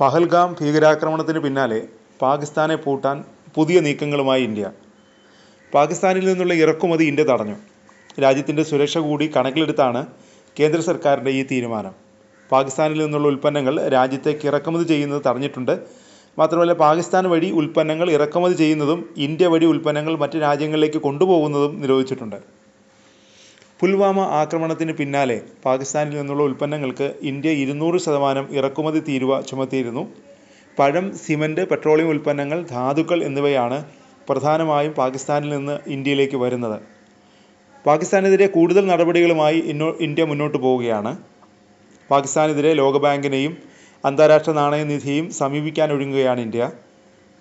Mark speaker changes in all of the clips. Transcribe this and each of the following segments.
Speaker 1: പഹൽഗാം ഭീകരാക്രമണത്തിന് പിന്നാലെ പാകിസ്ഥാനെ പൂട്ടാൻ പുതിയ നീക്കങ്ങളുമായി ഇന്ത്യ. പാകിസ്ഥാനിൽ നിന്നുള്ള ഇറക്കുമതി ഇന്ത്യ തടഞ്ഞു. രാജ്യത്തിന്റെ സുരക്ഷ കൂടി കണക്കിലെടുത്താണ് കേന്ദ്ര സർക്കാരിന്റെ ഈ തീരുമാനം. പാകിസ്ഥാനിൽ നിന്നുള്ള ഉൽപ്പന്നങ്ങൾ രാജ്യത്തേക്ക് ഇറക്കുമതി ചെയ്യുന്നത് തടഞ്ഞിട്ടുണ്ട്. മാത്രമല്ല പാകിസ്ഥാൻ വഴി ഉൽപ്പന്നങ്ങൾ ഇറക്കുമതി ചെയ്യുന്നതും ഇന്ത്യ വഴി ഉൽപ്പന്നങ്ങൾ മറ്റ് രാജ്യങ്ങളിലേക്ക് കൊണ്ടുപോകുന്നതും നിരോധിച്ചിട്ടുണ്ട്. പുൽവാമ ആക്രമണത്തിന് പിന്നാലെ പാകിസ്ഥാനിൽ നിന്നുള്ള ഉൽപ്പന്നങ്ങൾക്ക് ഇന്ത്യ ഇരുന്നൂറ് ശതമാനം ഇറക്കുമതി തീരുവ ചുമത്തിയിരുന്നു. പഴം സിമന്റ് പെട്രോളിയം ഉൽപ്പന്നങ്ങൾ ധാതുക്കൾ എന്നിവയാണ് പ്രധാനമായും പാകിസ്ഥാനിൽ നിന്ന് ഇന്ത്യയിലേക്ക് വരുന്നത്. പാകിസ്ഥാനെതിരെ കൂടുതൽ നടപടികളുമായി ഇന്ത്യ മുന്നോട്ട് പോവുകയാണ്. പാകിസ്ഥാനെതിരെ ലോകബാങ്കിനെയും അന്താരാഷ്ട്ര നാണയനിധിയും സമീപിക്കാൻ ഒരുങ്ങുകയാണ് ഇന്ത്യ.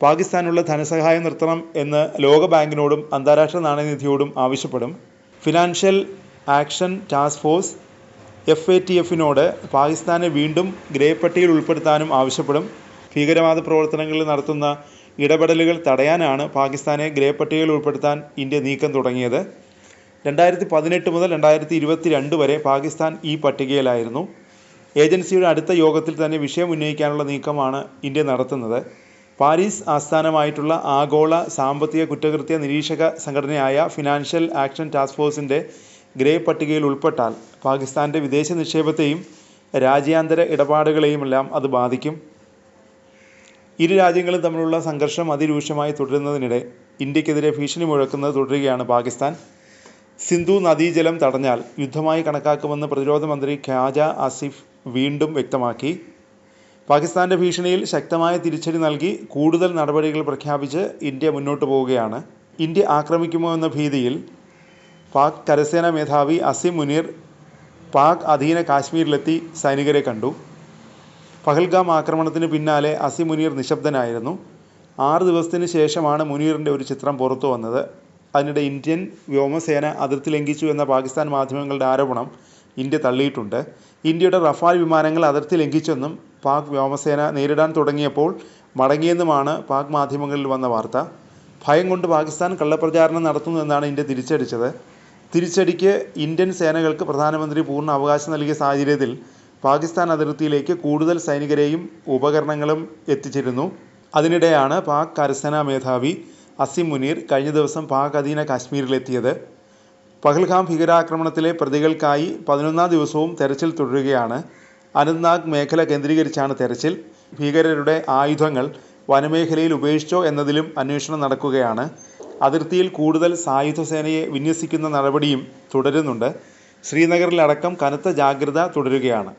Speaker 1: പാകിസ്ഥാനുള്ള ധനസഹായം നിർത്തണം എന്ന് ലോകബാങ്കിനോടും അന്താരാഷ്ട്ര നാണയനിധിയോടും ആവശ്യപ്പെടും. Financial action task force F A T എഫിനോട് പാകിസ്ഥാനെ വീണ്ടും ഗ്രേ പട്ടികയിൽ ഉൾപ്പെടുത്താനും ആവശ്യപ്പെടും. ഭീകരവാദ പ്രവർത്തനങ്ങളിൽ നടത്തുന്ന ഇടപെടലുകൾ തടയാനാണ് പാകിസ്ഥാനെ ഗ്രേ പട്ടികയിൽ ഉൾപ്പെടുത്താൻ ഇന്ത്യ നീക്കം തുടങ്ങിയത്. രണ്ടായിരത്തി പതിനെട്ട് മുതൽ രണ്ടായിരത്തി ഇരുപത്തി രണ്ട് വരെ പാകിസ്ഥാൻ ഈ പട്ടികയിലായിരുന്നു. ഏജൻസിയുടെ അടുത്ത യോഗത്തിൽ തന്നെ വിഷയം ഉന്നയിക്കാനുള്ള നീക്കമാണ് ഇന്ത്യ നടത്തുന്നത്. പാരീസ് ആസ്ഥാനമായിട്ടുള്ള ആഗോള സാമ്പത്തിക കുറ്റകൃത്യ നിരീക്ഷക സംഘടനയായ ഫിനാൻഷ്യൽ ആക്ഷൻ ടാസ്ക് ഫോഴ്സിന്റെ ഗ്രേ പട്ടികയിൽ ഉൾപ്പെട്ടാൽ പാകിസ്ഥാന്റെ വിദേശ നിക്ഷേപത്തെയും രാജ്യാന്തര ഇടപാടുകളെയുമെല്ലാം അത് ബാധിക്കും. ഇരു രാജ്യങ്ങളും തമ്മിലുള്ള സംഘർഷം അതിരൂക്ഷമായി തുടരുന്നതിനിടെ ഇന്ത്യക്കെതിരെ ഭീഷണി മുഴക്കുന്നത് തുടരുകയാണ് പാകിസ്ഥാൻ. സിന്ധു നദീജലം തടഞ്ഞാൽ യുദ്ധമായി കണക്കാക്കുമെന്ന് പ്രതിരോധ മന്ത്രി ഖ്യാജ ആസിഫ് വീണ്ടും വ്യക്തമാക്കി. പാകിസ്ഥാന്റെ ഭീഷണിയിൽ ശക്തമായ തിരിച്ചടി നൽകി കൂടുതൽ നടപടികൾ പ്രഖ്യാപിച്ച് ഇന്ത്യ മുന്നോട്ട് പോവുകയാണ്. ഇന്ത്യ ആക്രമിക്കുമോ എന്ന ഭീതിയിൽ പാക് കരസേനാ മേധാവി അസിം മുനീർ പാക് അധീന കാശ്മീരിലെത്തി സൈനികരെ കണ്ടു. പഹൽഗാം ആക്രമണത്തിന് പിന്നാലെ അസിം മുനീർ നിശബ്ദനായിരുന്നു. ആറ് ദിവസത്തിന് ശേഷമാണ് മുനീറിന്റെ ഒരു ചിത്രം പുറത്തു വന്നത്. അതിനിടെ ഇന്ത്യൻ വ്യോമസേന അതിർത്തി ലംഘിച്ചു എന്ന പാകിസ്ഥാൻ മാധ്യമങ്ങളുടെ ആരോപണം ഇന്ത്യ തള്ളിയിട്ടുണ്ട്. ഇന്ത്യയുടെ റഫാൽ വിമാനങ്ങൾ അതിർത്തി ലംഘിച്ചെന്നും പാക് വ്യോമസേന നേരിടാൻ തുടങ്ങിയപ്പോൾ മടങ്ങിയെന്നുമാണ് പാക് മാധ്യമങ്ങളിൽ വന്ന വാർത്ത. ഭയം കൊണ്ട് പാകിസ്ഥാൻ കള്ളപ്രചാരണം നടത്തുന്നു എന്നാണ് ഇന്ത്യ തിരിച്ചടിച്ചത്. തിരിച്ചടിക്ക് ഇന്ത്യൻ സേനകൾക്ക് പ്രധാനമന്ത്രി പൂർണ അവകാശം നൽകിയ സാഹചര്യത്തിൽ പാകിസ്ഥാൻ അതിർത്തിയിലേക്ക് കൂടുതൽ സൈനികരെയും ഉപകരണങ്ങളും എത്തിച്ചിരുന്നു. അതിനിടെയാണ് പാക് കരസേനാ മേധാവി അസിം മുനീർ കഴിഞ്ഞ ദിവസം പാക് അധീന കാശ്മീരിലെത്തിയത്. പഹൽഗാം ഭീകരാക്രമണത്തിലെ പ്രതികൾക്കായി പതിനൊന്നാം ദിവസവും തെരച്ചിൽ തുടരുകയാണ്. അനന്ത്നാഗ് മേഖല കേന്ദ്രീകരിച്ചാണ് തെരച്ചിൽ. ഭീകരരുടെ ആയുധങ്ങൾ വനമേഖലയിൽ ഉപേക്ഷിച്ചോ എന്നതിലും അന്വേഷണം നടക്കുകയാണ്. അതിർത്തിയിൽ കൂടുതൽ സായുധ സേനയെ വിന്യസിക്കുന്ന നടപടിയും തുടരുന്നുണ്ട്. ശ്രീനഗറിലടക്കം കനത്ത ജാഗ്രത തുടരുകയാണ്.